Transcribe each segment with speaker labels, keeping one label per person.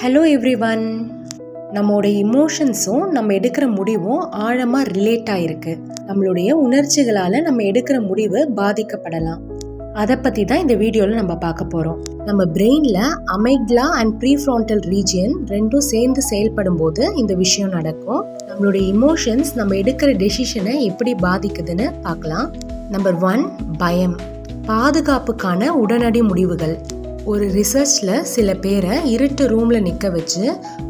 Speaker 1: Hello every one நம்மளோட இமோஷன்ஸும் நம்ம எடுக்கிற முடிவும் ஆழமாக ரிலேட் ஆகிருக்கு நம்மளுடைய உணர்ச்சிகளால் நம்ம எடுக்கிற முடிவு பாதிக்கப்படலாம். அதை பற்றி தான் இந்த வீடியோவில் நம்ம பார்க்க போகிறோம் நம்ம பிரெயினில் அமைக்லா அண்ட் ப்ரீஃப்ரான்டல் ரீஜியன் ரெண்டும் சேர்ந்து செயல்படும் போது இந்த விஷயம் நடக்கும். நம்மளுடைய இமோஷன்ஸ் நம்ம எடுக்கிற டெசிஷனை எப்படி பாதிக்குதுன்னு பார்க்கலாம். நம்பர் ஒன் பயம். பாதுகாப்புக்கான உடனடி முடிவுகள். ஒரு ரிசர்ச்சில் சில பேரை இருட்டு ரூமில் நிற்க வச்சு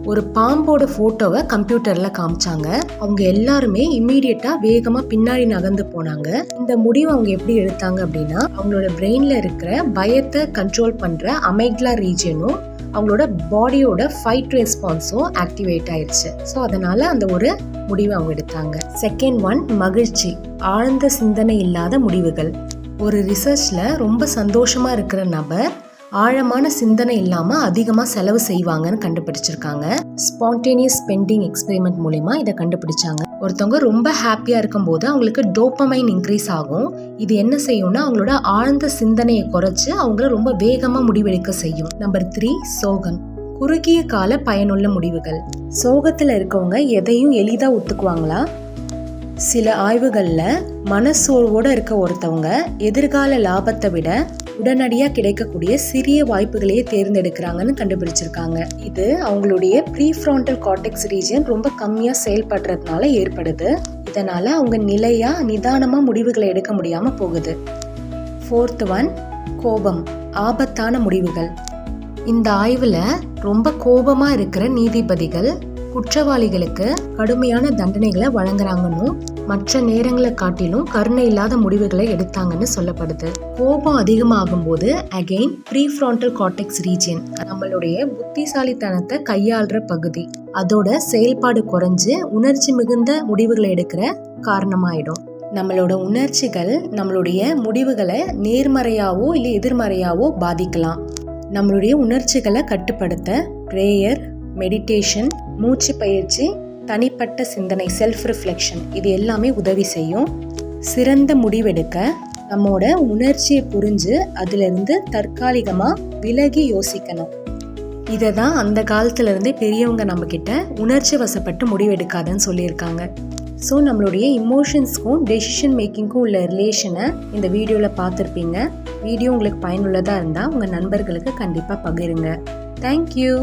Speaker 1: ஒரு பாம்போட ஃபோட்டோவை கம்ப்யூட்டரில் காமிச்சாங்க. அவங்க எல்லாருமே இம்மீடியட்டாக வேகமாக பின்னாடி நகர்ந்து போனாங்க. இந்த முடிவை அவங்க எப்படி எடுத்தாங்க அப்படின்னா அவங்களோட பிரெயினில் இருக்கிற பயத்தை கண்ட்ரோல் பண்ணுற அமைக்லா ரீஜியனும் அவங்களோட பாடியோட ஃபைட் ரெஸ்பான்ஸும் ஆக்டிவேட் ஆயிடுச்சு ஸோ அதனால அந்த ஒரு முடிவை அவங்க எடுத்தாங்க. செகண்ட் ஒன் மகிழ்ச்சி. ஆழ்ந்த சிந்தனை இல்லாத முடிவுகள். ஒரு ரிசர்ச்சில் ரொம்ப சந்தோஷமாக இருக்கிற நபர் ஆழமான சிந்தனை இல்லாமல் அதிகமாக செலவு செய்வாங்கன்னு கண்டுபிடிச்சிருக்காங்க. ஸ்பான்டேனியஸ் ஸ்பெண்டிங் எக்ஸ்பெரிமெண்ட் மூலயமா இதை கண்டுபிடிச்சாங்க. ஒருத்தவங்க ரொம்ப ஹாப்பியாக இருக்கும்போது அவங்களுக்கு டோப்பமைன் இன்க்ரீஸ் ஆகும். இது என்ன செய்யும்னா அவங்களோட ஆழ்ந்த சிந்தனையை குறைச்சி அவங்கள ரொம்ப வேகமாக முடிவெடுக்க செய்யும். நம்பர் த்ரீ சோகம். குறுகிய கால பயனுள்ள முடிவுகள். சோகத்தில் இருக்கவங்க எதையும் எளிதாக ஒத்துக்குவாங்களா? சில ஆய்வுகளில் மனசோர்வோடு இருக்க ஒருத்தவங்க எதிர்கால லாபத்தை விட உடனடியாக கிடைக்கக்கூடிய சிறிய வாய்ப்புகளையே தேர்ந்தெடுக்கிறாங்கன்னு கண்டுபிடிச்சிருக்காங்க. இது அவங்களுடைய ப்ரீஃப்ரான்டல் கார்டெக்ஸ் ரீஜன் ரொம்ப கம்மியாக செயல்படுறதுனால ஏற்படுது. இதனால் அவங்க நிலையாக நிதானமாக முடிவுகளை எடுக்க முடியாமல் போகுது. ஃபோர்த் ஒன் கோபம் ஆபத்தான முடிவுகள். இந்த ஆய்வில் ரொம்ப கோபமாக இருக்கிற நீதிபதிகள் குற்றவாளிகளுக்கு கடுமையான தண்டனைகளை வழங்குறாங்கன்னு மற்ற நேரங்களை காட்டிலும் கருணை இல்லாத முடிவுகளை எடுத்தாங்கன்னு சொல்லப்படுது. கோபம் அதிகமாகும் போது அகெயின் ப்ரீஃப்ரான்டல் கார்டெக்ஸ் ரீஜியன் நம்மளுடைய புத்திசாலித்தனத்தை கையாளுற பகுதி. அதோட செயல்பாடு குறைஞ்சு உணர்ச்சி மிகுந்த முடிவுகளை எடுக்கிற காரணமாயிடும். நம்மளோட உணர்ச்சிகள் நம்மளுடைய முடிவுகளை நேர்மறையாவோ இல்லை எதிர்மறையாவோ பாதிக்கலாம். நம்மளுடைய உணர்ச்சிகளை கட்டுப்படுத்த ப்ரேயர் மெடிடேஷன் மூச்சு பயிற்சி தனிப்பட்ட சிந்தனை செல்ஃப் ரிஃப்ளெக்ஷன் இது எல்லாமே உதவி செய்யும். சிறந்த முடிவெடுக்க நம்மோட உணர்ச்சியை புரிஞ்சு அதிலிருந்து தற்காலிகமாக விலகி யோசிக்கணும். இதை தான் அந்த காலத்துலேருந்தே பெரியவங்க நம்மக்கிட்ட உணர்ச்சி வசப்பட்டு முடிவெடுக்காதன்னு சொல்லியிருக்காங்க. ஸோ நம்மளுடைய இமோஷன்ஸ்க்கும் டெசிஷன் மேக்கிங்க்கும் உள்ள ரிலேஷனை இந்த வீடியோவில் பார்த்துருப்பீங்க. வீடியோ உங்களுக்கு பயனுள்ளதாக இருந்தால் உங்கள் நண்பர்களுக்கு கண்டிப்பாக பகிருங்க. தேங்க்யூ